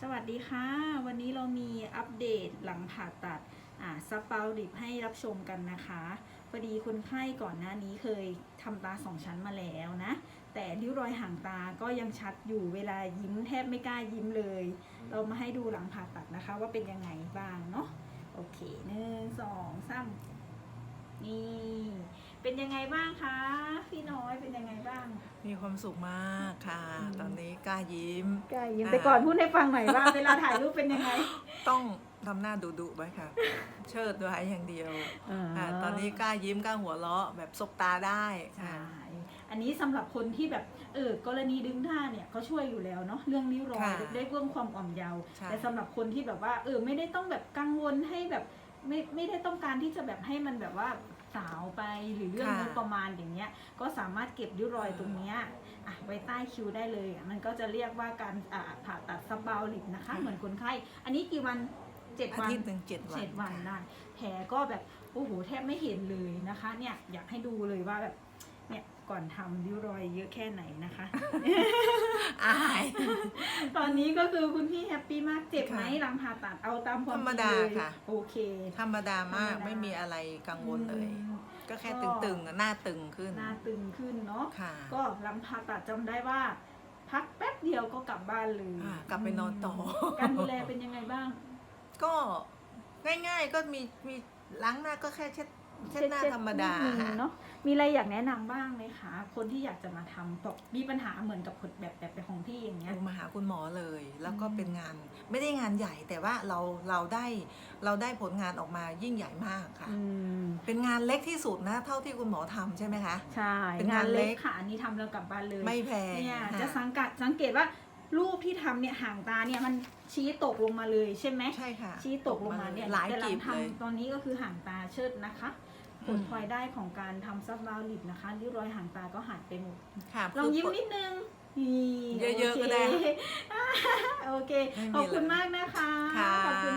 สวัสดีค่ะ วันนี้เรามีอัปเดตหลังผ่าตัดอ่าสปาลิปให้รับชมกันนะคะพอดีคนไข้ก่อนหน้านี้เคยทำตาสองชั้นมาแล้วนะ แต่ริ้วรอยห่างตาก็ยังชัดอยู่เวลายิ้มแทบไม่กล้ายิ้มเลย เรามาให้ดูหลังผ่าตัดนะคะ ว่าเป็นยังไงบ้างเนาะโอเคหนึ่งสองสามนี่เป็นยังไงบ้างคะ พี่น้อยเป็นยังไงบ้าง มีความสุขมากค่ะ กล้ายิ้มกล้ายิ้มอ่าแต่ก่อนพูดให้ฟังหน่อยว่า เวลาถ่ายรูปเป็นยังไง ต้องทำหน้าดุดุๆไว้ค่ะ เชิดไว้อย่างเดียวค่ะตอนนี้กล้ายิ้มกล้าหัวเราะแบบสบตาได้ใช่ค่ะอันนี้สำหรับคนที่แบบเออกรณีดึงหน้าเนี่ยก็ช่วยอยู่แล้วเนาะเรื่องนิ้วรอยค่ะได้เรื่องความอ่อนเยาว์ใช่แต่สำหรับคนที่แบบว่าเออไม่ได้ต้องแบบกังวลให้แบบ ไม่ไม่ได้ต้องการที่จะแบบให้มันแบบว่าสาวไปหรือเรื่องค่ะงบประมาณอย่างเงี้ย ก็สามารถเก็บริ้วรอยตรงเนี้ยอะไว้ใต้คิ้วได้เลยอะมันก็จะเรียกว่าการอ่าผ่าตัดซับบาวลิปนะคะ เหมือนคนไข้ อันนี้กี่วันเจ็ดอาวันทิตย์หนึ่งเจ็ดวันเจ็ดวันค่ะได้แผลก็แบบโอ้โหแทบไม่เห็นเลยนะคะ เนี่ยอยากให้ดูเลยว่าแบบเนี่ยก่อนทำริ้วรอยเยอะแค่ไหนนะคะอาย ตอนนี้ก็คือคุณพี่แฮปปี้มากเจ็บไหมค่ะหลังผ่าตัดเอาตามความธรรมจดาเลยค่ะ โอเค ธรรมดามากธรรมดา ไม่มีอะไรกังวลเลย อืม ก็แค่ก็ ตึงๆหน้าตึงขึ้นหน้าตึงขึ้นเนาะค่ะก็หลังผ่าตัดจำได้ว่า พักแป๊บเดียวก็กลับบ้านเลยอ่ากลับไปนอนต่อ มการดูแลเป็นยังไงบ้าง ก็ง่ายๆก็มีมีล้างหน้าก็แค่เช็ด เช็ดหน้าเช็ธรรมดานินึงค่ะเนาะมีอะไรอยากแนะนำบ้างไหมคะ คนที่อยากจะมาทำบอกมีปัญหาเหมือนกับคนแบบแบบแบบของพี่อย่างเงี้ยมาหาคุณหมอเลย แล้วก็อืมเป็นงานไม่ได้งานใหญ่แต่ว่าเราเราได้เราได้ผลงานออกมายิ่งใหญ่มากค่ะ อืม เป็นงานเล็กที่สุดนะ เท่าที่คุณหมอทำใช่ไหมคะ ใช่ เป็นงานงานเล็กเล็กค่ะอันนี้ทำแล้วกลับบ้านเลยไม่แพงเนี่ยค่จะสังกัดสังเกตว่า รูปที่ทำเนี่ยห่างตาเนี่ยมันชี้ตกลงมาเลยใช่ไหมใช่ค่ะชี้ตกลงมาเนี่ยหลายแต่หลักีงบทำเลยตอนนี้ก็คือห่างตาเชิดนะคะผอืลมพลอยได้ของการทำซับบาวลิปนะคะริ้วรอยห่างตาก็หายไปหมด ค่ะลองยิ้มคือนิดนึงนี่เยอะๆโคก็ได้โอเค ไม่มีขอบคุณเลยมากนะคะ ค่ะ ขอบคุณ